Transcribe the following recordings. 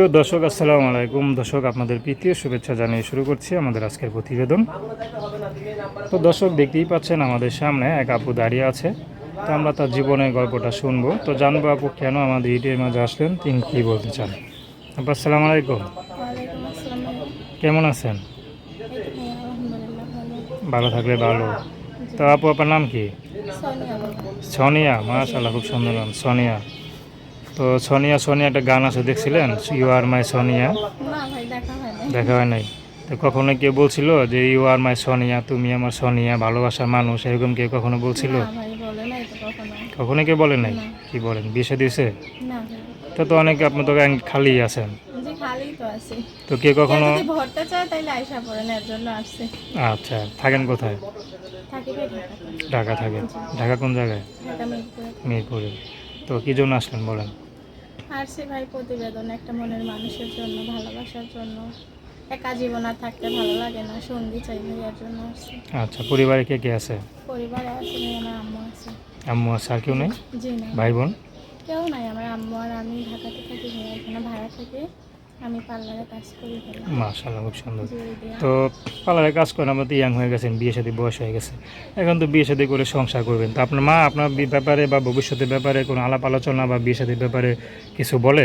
প্রিয় দর্শক আসসালামু আলাইকুম। দর্শক আপনাদের প্রীতীয় শুভেচ্ছা জানিয়ে শুরু করছি আমাদের আজকের প্রতিবেদন। তো দর্শক দেখতেই পাচ্ছেন আমাদের সামনে এক আপু দাঁড়িয়ে আছে। তো আমরা তার জীবনের গল্পটা শুনব। তো জানব আপু কেন আমাদের ইটের মাঝে আসলেন? তিনি কী বলতে চান? আপু আসসালামু আলাইকুম। কেমন আছেন? ভালো। থাকলে ভালো। তো আপু আপনার নাম কি? সোনিয়া মাশাল্লাহ খুব সুন্দর নাম সোনিয়া। তো সোনিয়া সোনিয়া একটা গান আছে দেখছিলেন? You are my Sonia. দেখা হয় নাই। তো কখনো কেউ বলছিল যে ইউ আর মাই সোনিয়া তুমি আমার সোনিয়া ভালোবাসার মানুষ এরকম কেউ কখনো বলছিল? কখনো। কেউ বলে নাই। কি বলেন? বিয়ে দিয়েছে? তো তো অনেকে আপনি তো খালি আছেন। তো তো কখনো আচ্ছা থাকেন কোথায়? ঢাকা। থাকেন। ঢাকা কোন জায়গায়? মিরপুরে। মিরপুরে। তো কি জন্য আসলেন বলেন? আসছি ভাই প্রতিবেদন একটা মনের মানুষের জন্য ভালোবাসার জন্য। একা জীবন আর থাকতে ভালো লাগে না সঙ্গী চাই ভাইয়ার জন্য আসছি। আচ্ছা পরিবারে কে কে আছে? পরিবারে আছে মেয়ে আমার আম্মু আছে। আম্মু আছে আর কেউ নেই? জি না ভাই বোন? কেউ নাই আমার আম্মু আর আমি ঢাকাতে থাকি ভাইয়া এখানে ভাড়া থেকে। আমি পার্লারে কাজ করি খুব সুন্দর। তো পার্লারে কাজ করেন আমরা তো ইয়াং হয়ে গেছেন বিয়ে সাথে বয়স হয়ে গেছে। এখন তো বিয়ে সাথে করে সংসার করবেন। তো আপনার মা আপনার ব্যাপারে বা ভবিষ্যতের ব্যাপারে কোনো আলাপ আলোচনা বা বিয়ে সাথে ব্যাপারে কিছু বলে?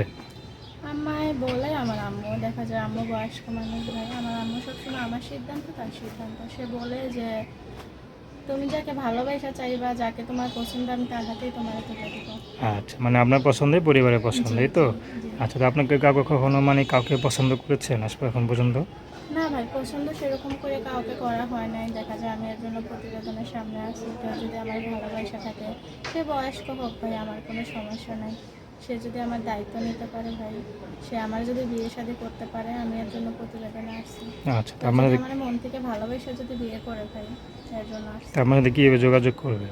আমায় বলে আমার আম্মু দেখা যায় আম্মু বয়স্ক মানুষ ভাই। আমার আম্মু সবসময় আমার সিদ্ধান্ত তার সিদ্ধান্ত। সে বলে যে তুমি যাকে ভালোবাসা চাইবা যাকে তোমার পছন্দ আমি তার হাতেই তোমার তুলে দিব। আচ্ছা মানে আপনার পছন্দই পরিবারের পছন্দ এই তো? আচ্ছা তো আপনাকে কাউকে কখনো মানে কাউকে পছন্দ করেছেন আসবে এখন পর্যন্ত? না ভাই পছন্দ সেরকম করে কাউকে করা হয় নাই। দেখা যায় আমি এর জন্য প্রতিবেদনের সামনে কেউ যদি আমার ভালোবাসা থাকে সে বয়স্ক হোক ভাই আমার কোনো সমস্যা নাই। সে যদি আমার দায়িত্ব নিতে পারে ভাই সে আমার যদি বিয়ে শাদী করতে পারে আমি এর জন্য প্রতিবেদন আসছি। আচ্ছা তার মানে আমার মন থেকে ভালোবেসে যদি বিয়ে করে ভাই এর জন্য আসছি। তার মানে কি যোগাযোগ করবে?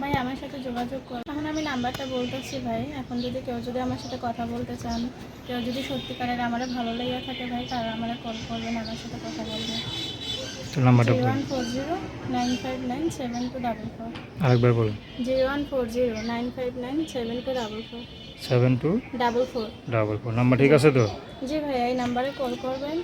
ভাই আমার সাথে যোগাযোগ কর। এখন আমি নাম্বারটা বলতেছি ভাই এখন যদি কেউ যদি আমার সাথে কথা বলতে চান কেউ যদি সত্যিকারের আমার ভালো লেগে থাকে ভাই তারা আমার কল করবেন আমার সাথে কথা বলবেন নাম্বারটা বলুন সেভেন আরেকবার বলুন 01409597244 seven two double four. Double four. Number ঠিক আছে তো? জি ভাই এই নাম্বারে কল করবেন।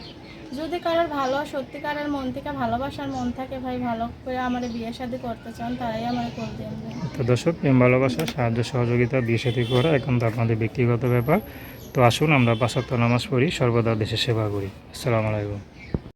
যদি কারোর ভালো সত্যিকারের মন থেকে ভালোবাসার মন থাকে ভাই ভালো করে আমার বিয়ে শাদী করতে চান তারাই আমার কল দেন তো দর্শক প্রেম ভালোবাসা সাহায্য সহযোগিতা বিয়ে সাথে করা এখন তো আপনাদের ব্যক্তিগত ব্যাপার। তো আসুন আমরা পাঁচাত্তর নামাজ পড়ি সর্বদা দেশের সেবা করি। আসসালামু আলাইকুম।